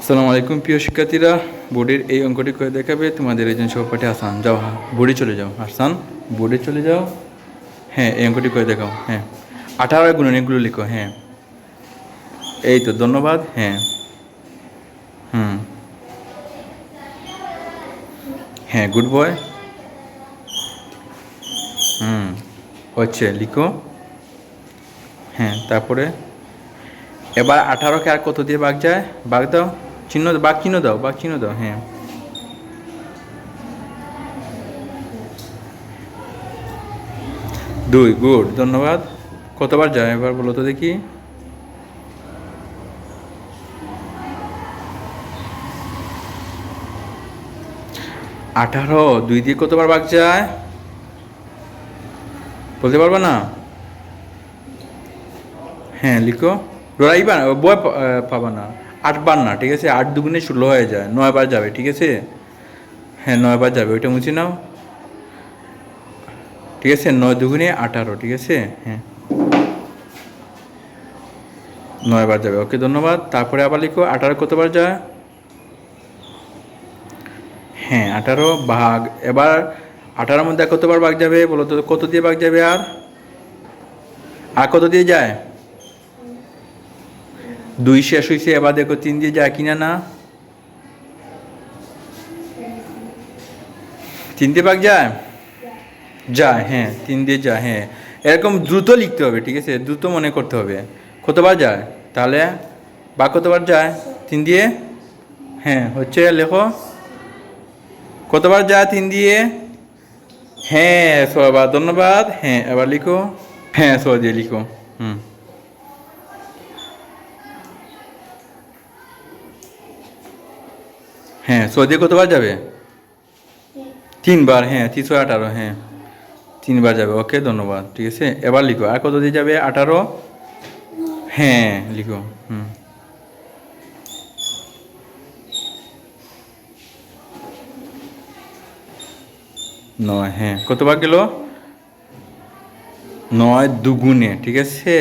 আসসালামু আলাইকুম, প্রিয় শিক্ষার্থীরা। বোর্ডের এই অঙ্কটি করে দেখাবে। তোমাদের একজন সহপাঠী আসান যাও হ্যাঁ বোর্ডে চলে যাও। আসান বোর্ডে চলে যাও। হ্যাঁ এই অঙ্কটি করে দেখাও। হ্যাঁ আঠারো গুণন এগুলো লিখো। হ্যাঁ এই তো, ধন্যবাদ। হ্যাঁ হুম হ্যাঁ গুড বয়। হুম, হচ্ছে, লিখো। হ্যাঁ তারপরে, এবার আঠারোকে আর কত দিয়ে বাঘ যায়? বাঘ দাও। চিহ্ন বাঘ চিহ্ন দাও, বাঘ চিহ্ন দাও হ্যাঁ। দুই, গুড, ধন্যবাদ। কতবার যায় এবার বলো তো দেখি। আঠারো, দুই দিয়ে কতবার বাঘ যায়? বলতে পারবে না? হ্যাঁ লিখো। ডরাইবা বয় পাবা না। আটবার না, ঠিক আছে? আট দুগুণে ষোলো হয়ে যায়, নয়বার যাবে, ঠিক আছে? হ্যাঁ নয়বার যাবে, ওইটা মুছে নাও। ঠিক আছে? নয় দুগুণে আঠারো, ঠিক আছে? হ্যাঁ। নয়বার যাবে, ওকে ধন্যবাদ। তারপরে আবার লিখো, আঠারো কতবার যায়? হ্যাঁ আঠারো ভাগ, এবার আঠারোর মধ্যে কতবার ভাগ যাবে বলো তো? কত দিয়ে ভাগ যাবে আর? আর কত দিয়ে যায়? দুই শেষ হয়েছে এবার দেখো তিন দিয়ে যায় কিনা না? তিন দিয়ে ভাগ যায়? যায় হ্যাঁ তিন দিয়ে যায় হ্যাঁ। এরকম দ্রুত লিখতে হবে, ঠিক আছে? দ্রুত মনে করতে হবে। কতবার যায়? তাহলে বা কতবার যায়? তিন দিয়ে? হ্যাঁ হচ্ছে, লেখো। কতবার যায় তিন দিয়ে? হ্যাঁ সবার ধন্যবাদ। হ্যাঁ এবার লিখো। হ্যাঁ সব দিয়ে লিখো। হুম। হ্যাঁ সো দিয়ে কতবার যাবে? তিনবার হ্যাঁ তিনশো আঠারো হ্যাঁ। তিনবার যাবে ওকে ধন্যবাদ ঠিক আছে? এবার লিখো আর কত দিয়ে যাবে? আঠারো? হ্যাঁ লিখো হুম। নয় হ্যাঁ কতবার গেল? নয় দুগুণে ঠিক আছে?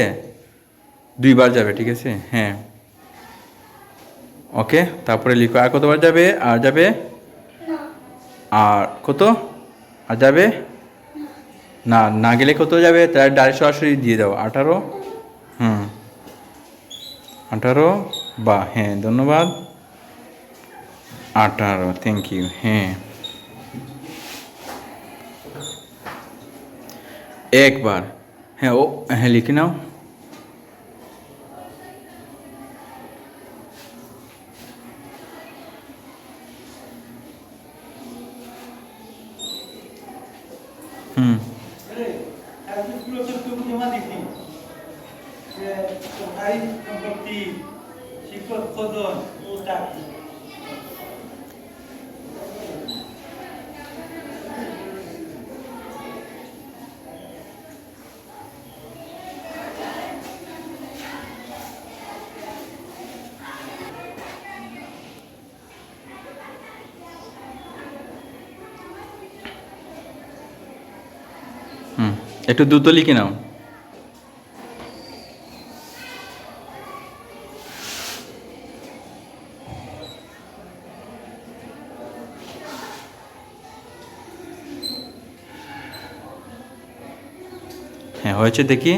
দুইবার যাবে ঠিক আছে? হ্যাঁ। ওকে, তারপরে লিখো। আর কতবার যাবে? আর যাবে? আর কত? আর যাবে? না না গেলে কত যাবে? তার ডাইরেক্ট সরাসরি দিয়ে দাও। আঠারো? হুম। আঠারো? বা হ্যাঁ ধন্যবাদ। আঠারো থ্যাংক ইউ হ্যাঁ। একবার। হ্যাঁ ও হ্যাঁ লিখে নাও। সার্ভিসগুলো তো তুমি জমা দিছি যে একটু দ্রুত লিখে নাও। হ্যাঁ হয়েছে দেখি।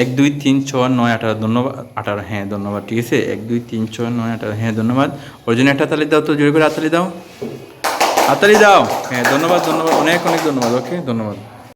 এক, দুই, তিন ছয় নয়, আঠারো, ধন্যবাদ। আঠারো হ্যাঁ ধন্যবাদ, ঠিক আছে। এক, দুই, তিন ছয় নয়, আঠারো হ্যাঁ ধন্যবাদ। ওর জন্য একটা তালি দাও তো, জোরে করে হাততালি দাও। হাততালি দাও। হ্যাঁ ধন্যবাদ ধন্যবাদ, অনেক অনেক ধন্যবাদ, ওকে, ধন্যবাদ।